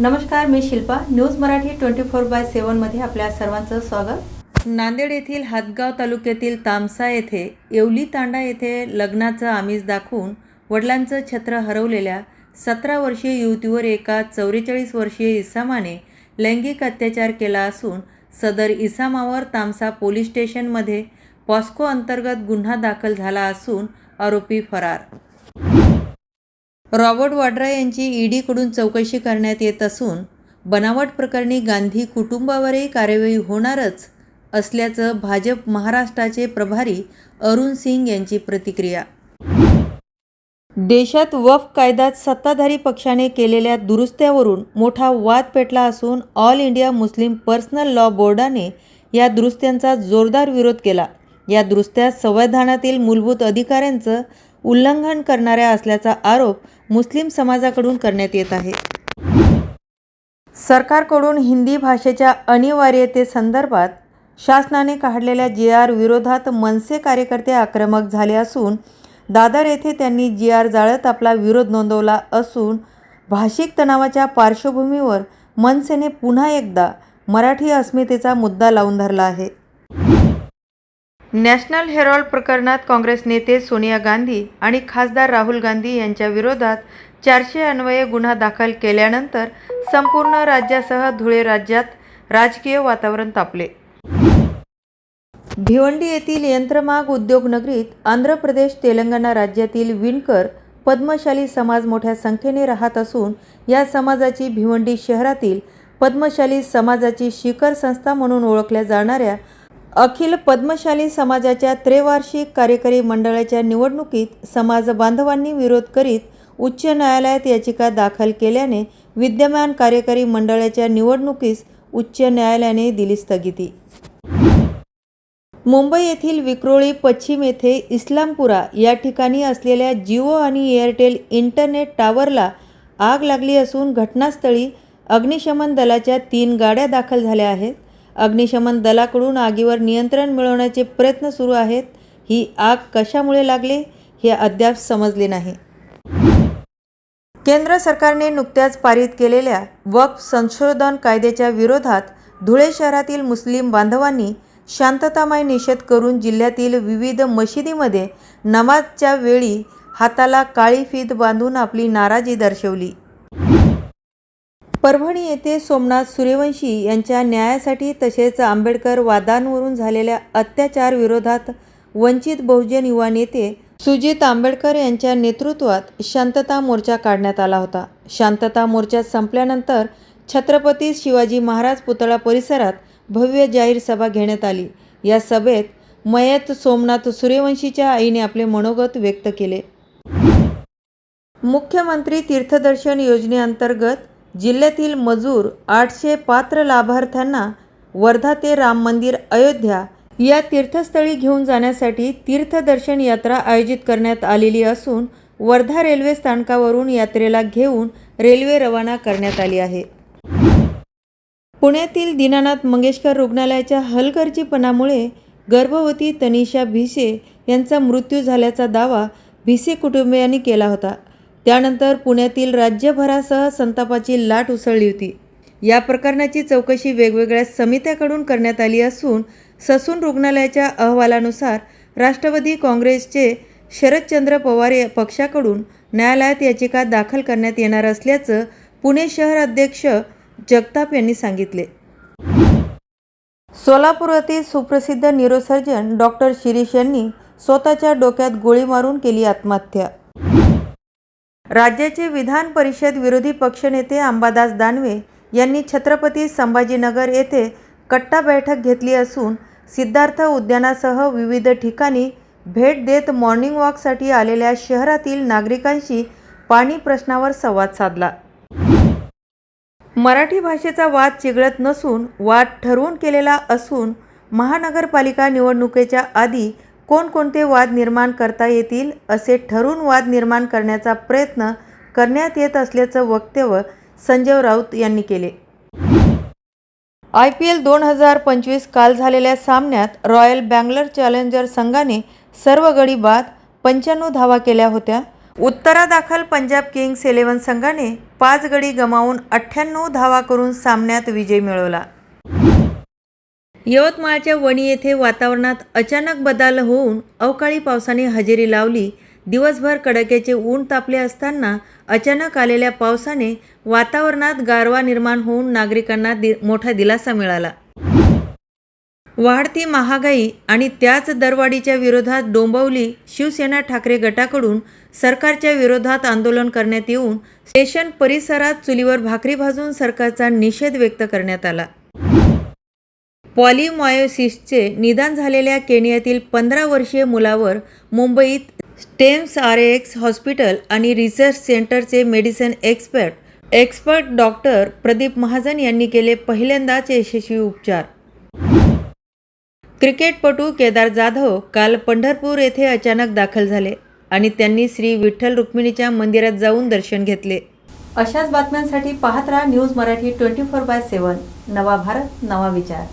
नमस्कार मी Shilpa. News Marathi twenty four by सेवनमध्ये आपल्या सर्वांचं स्वागत. नांदेड येथील हातगाव तालुक्यातील तामसा येथे येवली तांडा येथे लग्नाचं आमिष दाखवून वडिलांचं छत्र हरवलेल्या सतरा वर्षीय युवतीवर एका चौवेचाळीस वर्षीय इसामाने लैंगिक अत्याचार केला असून सदर इसामावर तामसा पोलीस स्टेशनमध्ये पॉस्को अंतर्गत गुन्हा दाखल झाला असून आरोपी फरार. रॉबर्ट वाड्रा यांची ईडीकडून चौकशी करण्यात येत असून बनावट प्रकरणी गांधी कुटुंबावरही कार्यवाही होणारच असल्याचं भाजप महाराष्ट्राचे प्रभारी अरुण सिंग यांची प्रतिक्रिया. देशात वफ कायद्यात सत्ताधारी पक्षाने केलेल्या दुरुस्त्यावरून मोठा वाद पेटला असून all India Muslim personal law बोर्डाने या दुरुस्त्यांचा जोरदार विरोध केला. या दुरुस्त्या संविधानातील मूलभूत अधिकाऱ्यांचं उल्लंघन करणाऱ्या असल्याचा आरोप मुस्लिम समाजाकडून करण्यात येत आहे. सरकारकडून हिंदी भाषेच्या अनिवार्यतेसंदर्भात शासनाने काढलेल्या जी आर विरोधात मनसे कार्यकर्ते आक्रमक झाले असून दादर येथे त्यांनी जी आर जाळत आपला विरोध नोंदवला असून भाषिक तणावाच्या पार्श्वभूमीवर मनसेने पुन्हा एकदा मराठी अस्मितेचा मुद्दा लावून धरला आहे. नॅशनल हेरॉल्ड प्रकरणात काँग्रेस नेते सोनिया गांधी आणि खासदार राहुल गांधी यांच्या विरोधात चारशे अन्वये गुन्हा दाखल केल्यानंतर संपूर्ण राज्यासह धुळे राज्यात राजकीय वातावरण तापले. भिवंडी येथील यंत्रमाग उद्योगनगरीत आंध्र प्रदेश तेलंगणा राज्यातील विणकर पद्मशाली समाज मोठ्या संख्येने राहत असून या समाजाची भिवंडी शहरातील पद्मशाली समाजाची शिखर संस्था म्हणून ओळखल्या जाणाऱ्या अखिल पद्मशाली समाजाच्या त्रेवार्षिक कार्यकारी मंडळाच्या निवडणुकीत समाज बांधवांनी विरोध करीत उच्च न्यायालयात याचिका दाखल केल्याने विद्यमान कार्यकारी मंडळाच्या निवडणुकीस उच्च न्यायालयाने दिली स्थगिती. मुंबई येथील विक्रोळी पश्चिम येथे इस्लामपुरा या ठिकाणी असलेल्या जिओ आणि एअरटेल इंटरनेट टावरला आग लागली असून घटनास्थळी अग्निशमन दलाच्या तीन गाड्या दाखल झाल्या आहेत. अग्निशमन दलाकडून आगीवर नियंत्रण मिळवण्याचे प्रयत्न सुरू आहेत. ही आग कशामुळे लागली हे अद्याप समजले नाही. केंद्र सरकारने नुकत्याच पारित केलेल्या वक्फ संशोधन कायद्याच्या विरोधात धुळे शहरातील मुस्लिम बांधवांनी शांततामय निषेध करून जिल्ह्यातील विविध मशिदीमध्ये नमाजच्या वेळी हाताला काळी फीत बांधून आपली नाराजी दर्शवली. परभणी येथे सोमनाथ सूर्यवंशी यांच्या न्यायासाठी तसेच आंबेडकर वादांवरून झालेल्या अत्याचार विरोधात वंचित बहुजन युवा नेते सुजित आंबेडकर यांच्या नेतृत्वात शांतता मोर्चा काढण्यात आला होता. शांतता मोर्चा संपल्यानंतर छत्रपती शिवाजी महाराज पुतळा परिसरात भव्य जाहीर सभा घेण्यात आली. या सभेत मयत सोमनाथ सूर्यवंशीच्या आईने आपले मनोगत व्यक्त केले. मुख्यमंत्री तीर्थदर्शन योजनेअंतर्गत जिल्ह्यातील मजूर आठशे पात्र लाभार्थ्यांना वर्धा ते राम मंदिर अयोध्या या तीर्थस्थळी घेऊन जाण्यासाठी तीर्थदर्शन यात्रा आयोजित करण्यात आलेली असून वर्धा रेल्वे स्थानकावरून यात्रेला घेऊन रेल्वे रवाना करण्यात आली आहे. पुण्यातील दीनानाथ मंगेशकर रुग्णालयाच्या हलगर्जीपणामुळे गर्भवती तनिषा भिसे यांचा मृत्यू झाल्याचा दावा भिसे कुटुंबियांनी केला होता. त्यानंतर पुण्यातील राज्यभरासह संतापाची लाट उसळली होती. या प्रकरणाची चौकशी वेगवेगळ्या समित्याकडून करण्यात आली असून ससून रुग्णालयाच्या अहवालानुसार राष्ट्रवादी काँग्रेसचे शरदचंद्र पवार या पक्षाकडून न्यायालयात याचिका दाखल करण्यात येणार असल्याचं पुणे शहर अध्यक्ष जगताप यांनी सांगितले. सोलापूर सुप्रसिद्ध न्यूरोसर्जन डॉक्टर शिरीष यांनी स्वतःच्या डोक्यात गोळी मारून केली आत्महत्या. राज्याचे विधान परिषद विरोधी पक्षनेते अंबादास दानवे यांनी छत्रपती संभाजीनगर येथे कट्टा बैठक घेतली असून सिद्धार्थ उद्यानासह विविध ठिकाणी भेट देत मॉर्निंग वॉकसाठी आलेल्या शहरातील नागरिकांशी पाणी प्रश्नावर संवाद साधला. मराठी भाषेचा वाद चिघळत नसून वाद ठरवून केलेला असून महानगरपालिका निवडणुकीच्या आधी कोणकोणते वाद निर्माण करता येतील असे ठरून वाद निर्माण करण्याचा प्रयत्न करण्यात येत असल्याचं वक्तव्य संजय राऊत यांनी केले. आय पी एल दोन हजार पंचवीस काल झालेल्या सामन्यात रॉयल बँगलोर चॅलेंजर संघाने सर्व गडी बाद पंच्याण्णव धावा केल्या होत्या. उत्तरादाखल पंजाब किंग्स इलेव्हन संघाने पाच गडी गमावून अठ्ठ्याण्णव धावा करून सामन्यात विजय मिळवला. यवतमाळच्या वणी येथे वातावरणात अचानक बदल होऊन अवकाळी पावसाने हजेरी लावली. दिवसभर कडाक्याचे ऊन तापले असताना अचानक आलेल्या पावसाने वातावरणात गारवा निर्माण होऊन नागरिकांना दि मोठा दिलासा मिळाला. वाढती महागाई आणि त्याच दरवाढीच्या विरोधात डोंबवली शिवसेना ठाकरे गटाकडून सरकारच्या विरोधात आंदोलन करण्यात येऊन स्टेशन परिसरात चुलीवर भाकरी भाजून सरकारचा निषेध व्यक्त करण्यात आला. पॉलिमायोसिसचे निदान झालेल्या केनियातील पंधरा वर्षीय मुलावर मुंबईत स्टेम्स आर एक्स हॉस्पिटल आणि रिसर्च सेंटरचे medicine expert expert doctor Pradeep Mahajan यांनी केले पहिल्यांदाच यशस्वी उपचार. क्रिकेटपटू केदार जाधव काल पंढरपूर येथे अचानक दाखल झाले आणि त्यांनी श्री विठ्ठल रुक्मिणीच्या मंदिरात जाऊन दर्शन घेतले. अशाच बातम्यांसाठी पाहत राहा news Marathi twenty four by seven. नवा भारत नवा विचार.